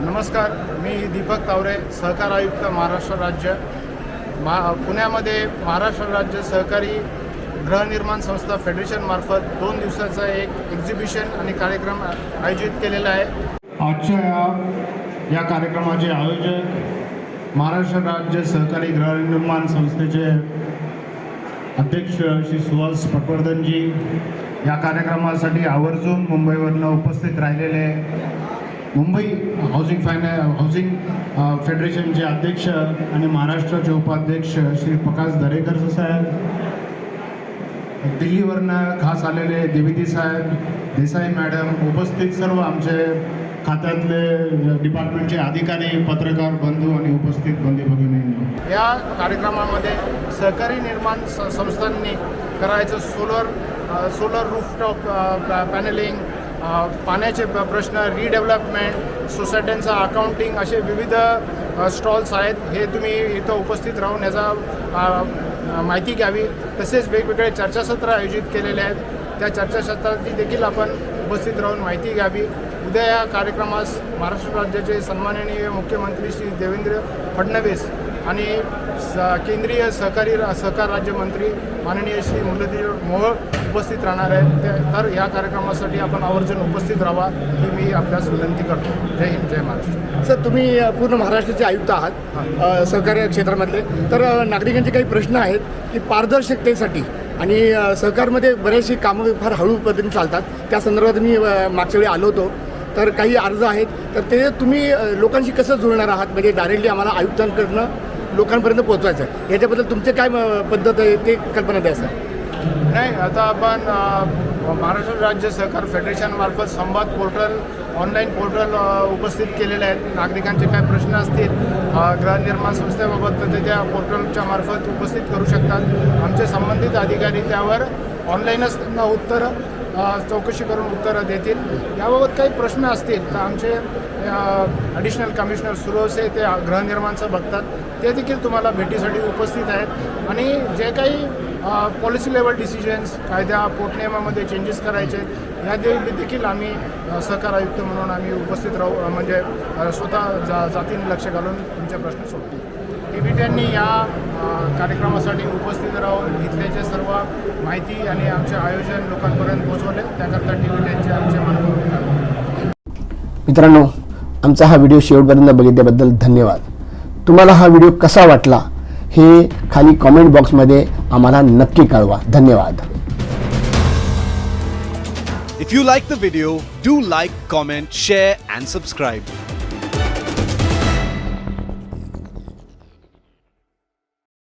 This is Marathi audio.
नमस्कार मी दीपक तावरे सहकार आयुक्त महाराष्ट्र राज्य. मा पुण्यामध्ये महाराष्ट्र राज्य सहकारी गृहनिर्माण संस्था फेडरेशनमार्फत दोन दिवसाचा एक एक्झिबिशन आणि कार्यक्रम आयोजित केलेला आहे. आजच्या या या कार्यक्रमाचे आयोजक महाराष्ट्र राज्य सहकारी गृहनिर्माण संस्थेचे अध्यक्ष श्री सुहास पटवर्धनजी या कार्यक्रमासाठी आवर्जून मुंबईवरनं उपस्थित राहिलेले मुंबई हाऊसिंग फायना हाऊसिंग फेडरेशनचे अध्यक्ष आणि महाराष्ट्राचे उपाध्यक्ष श्री प्रकाश दरेकर साहेब दिल्लीवरनं खास आलेले देविदी साहेब देसाई मॅडम उपस्थित सर्व आमचे खात्यातले डिपार्टमेंटचे अधिकारी पत्रकार बंधू आणि उपस्थित बंदी भगिनी. या कार्यक्रमामध्ये सहकारी निर्माण स- संस्थांनी करायचं सोलर सोलर रूफटॉप पॅनलिंग पाण्याचे प्रश्न रिडेव्हलपमेंट सोसायट्यांचं अकाउंटिंग असे विविध स्टॉल्स आहेत. हे तुम्ही इथं उपस्थित राहून याचा माहिती घ्यावी. तसेच वेगवेगळे चर्चासत्र आयोजित केलेले आहेत. त्या चर्चासत्राची देखील आपण उपस्थित राहून माहिती घ्यावी. उद्या या कार्यक्रमास महाराष्ट्र राज्याचे सन्माननीय मुख्यमंत्री श्री देवेंद्र फडणवीस आणि स केंद्रीय सहकारी रा- सहकार राज्यमंत्री माननीय श्री मुरलीधर मोहोळ उपस्थित राहणार आहेत. तर या कार्यक्रमासाठी आपण आवर्जून उपस्थित राहावा ही मी आपल्यास विनंती करतो. जय हिंद जय महाराष्ट्र. सर तुम्ही पूर्ण महाराष्ट्राचे आयुक्त आहात सहकार्य क्षेत्रामधले. तर नागरिकांचे काही प्रश्न आहेत की पारदर्शकतेसाठी आणि सहकारमध्ये बरेचशी कामं फार हळू पद्धतीने चालतात. त्या संदर्भात मी मागच्या वेळी आलो होतो. तर काही अर्ज आहेत. तर ते तुम्ही लोकांशी कसं जुळणार आहात? म्हणजे डायरेक्टली आम्हाला आयुक्तांकडनं लोकांपर्यंत पोहोचवायचं आहे. याच्याबद्दल तुमचे काय पद्धत आहे ते कल्पना द्या सर. नाही आता आपण महाराष्ट्र राज्य सहकार फेडरेशनमार्फत संवाद पोर्टल ऑनलाईन पोर्टल उपस्थित केलेले आहेत. नागरिकांचे काय प्रश्न असतील गृहनिर्माण संस्थेबाबत तर ते त्या पोर्टलच्या मार्फत उपस्थित करू शकतात. आमचे संबंधित अधिकारी त्यावर ऑनलाईनच त्यांना उत्तरं चौकशी करून उत्तरं देतील. याबाबत काही प्रश्न असतील तर आमचे ॲडिशनल कमिशनर सुरवसे ते गृहनिर्माणचं बघतात. ते देखील तुम्हाला भेटीसाठी उपस्थित आहेत. आणि जे काही पॉलिसी लेवल डिसिजन्स कायद्या पोटनियमामध्ये चेंजेस करायचे या दे देखील आम्ही सहकार आयुक्त म्हणून आम्ही उपस्थित राहू म्हणजे स्वतः जा जातीने लक्ष घालून तुमचे प्रश्न सोडतील. टीव्हीट्यांनी या कार्यक्रमासाठी उपस्थित राहून इथल्याचे सर्व माहिती आणि आमचे आयोजन लोकांपर्यंत पोहोचवले त्याकरता टीव्हीट्यांचे आमचे मनपूर्वक मित्रांनो आमचा हा व्हिडिओ शेवटपर्यंत बघितल्याबद्दल धन्यवाद. तुम्हाला हा व्हिडिओ कसा वाटला हे खाली कॉमेंट बॉक्समध्ये आम्हाला नक्की कळवा. धन्यवाद. If you like the video, do like, comment, share, and subscribe.